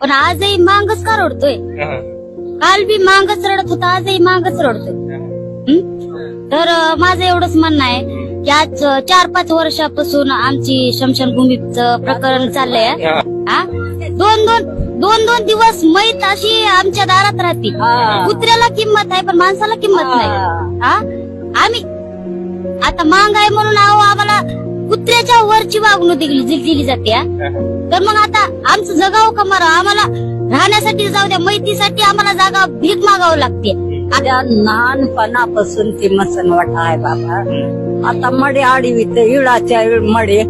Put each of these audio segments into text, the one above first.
पण आजही मांगच का रडतोय? काल बी मांगच रडत होता आजही मांगच रडतोय? तर माझं एवढंच म्हणणं आहे की आज चार पाच वर्षापासून आमची शमशानभूमीचं प्रकरण चाललंय. हा? दोन दोन दोन दोन दिवस मैत अशी आमच्या दारात राहते. कुत्र्याला किंमत आहे पण माणसाला किंमत नाही. हा. आम्ही आता मांग आहे म्हणून अहो वरची वागणूक दिली दिली दिली जाते हा? तर मग आता आमचं जगाव का मारा आम्हाला राहण्यासाठी जाऊ द्या मैतीसाठी आम्हाला जागा भीक मागावं लागते. त्या लहानपणापासून ती मसनवाट आहे बाबा. आता मडे आडवीत इळाच्या इळ मडे.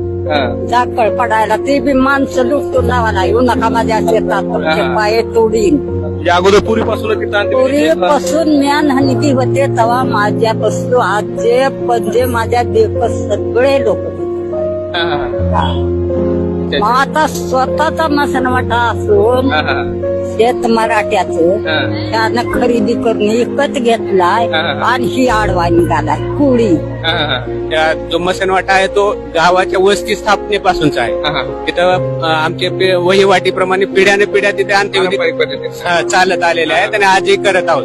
जाकळ पडायला ते बी माणसं लुटतो नावाला येऊ नका माझ्या शेतात तुमचे पाय तोडीन. म्हणजे अगोदर पूर्वीपासून तिथं अंत्यविधी केला. पूर्वीपासून म्यान हनिती होते तेव्हा माझ्यापासून पणजे माझ्या देव सगळे लोक मग आता स्वतःचा मसनवाटा असून शेत मराठ्याचं. त्यानं खरेदी करून विकत घेतलाय. आणि ही आडवा निघालाय कुळी. त्या जो मसनवाटा आहे तो गावाच्या वस्ती स्थापनेपासूनचा आहे. तिथं अं, आमचे पे- वहिवाटीप्रमाणे पिढ्याने पिढ्या तिथे अंत्यविधी चालत आलेले आहेत आणि आजही करत आहोत.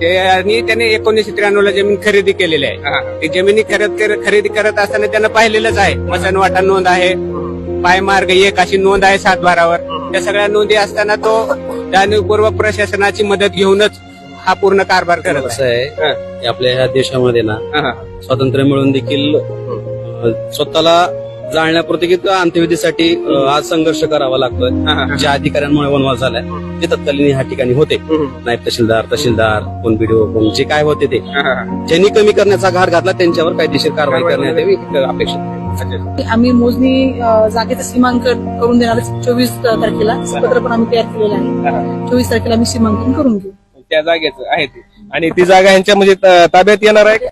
आणि त्याने एकोणीसशे त्र्याण्णव ला जमीन खरेदी केलेली आहे. ती जमिनी खरेदी खरेदी करत असताना त्यानं पाहिलेलंच आहे. मसनवाटा नोंद आहे. पायमार्ग एक अशी नोंद आहे सातबारावर. त्या सगळ्या नोंदी असताना तो जाणीवपूर्वक प्रशासनाची मदत घेऊनच हा पूर्ण कारभार करत आहे. आपल्या ह्या देशामध्ये ना. स्वातंत्र्य मिळून देखील स्वतःला जाणण्यापुरते की अंत्यविधीसाठी आज संघर्ष करावा लागतोय. ज्या अधिकाऱ्यांमुळे वनवास झालाय ते तत्कालीन ह्या ठिकाणी होते. नायब तहसीलदार तहसीलदार कोण बीडीओ कोण जे काय होते ते. ज्यांनी कमी करण्याचा घाट घातला त्यांच्यावर कायदेशीर कारवाई करण्यात यावी अपेक्षित आहे. आम्ही मोजणी जागेचं सीमांकन करून देणार चोवीस तारखेला. पत्र पण आम्ही तयार केलेलं आहे. चोवीस तारखेला आम्ही सीमांकन करून घेऊ. त्या जागेचं आहे ते. आणि ती जागा यांच्या म्हणजे ताब्यात येणार आहे? का?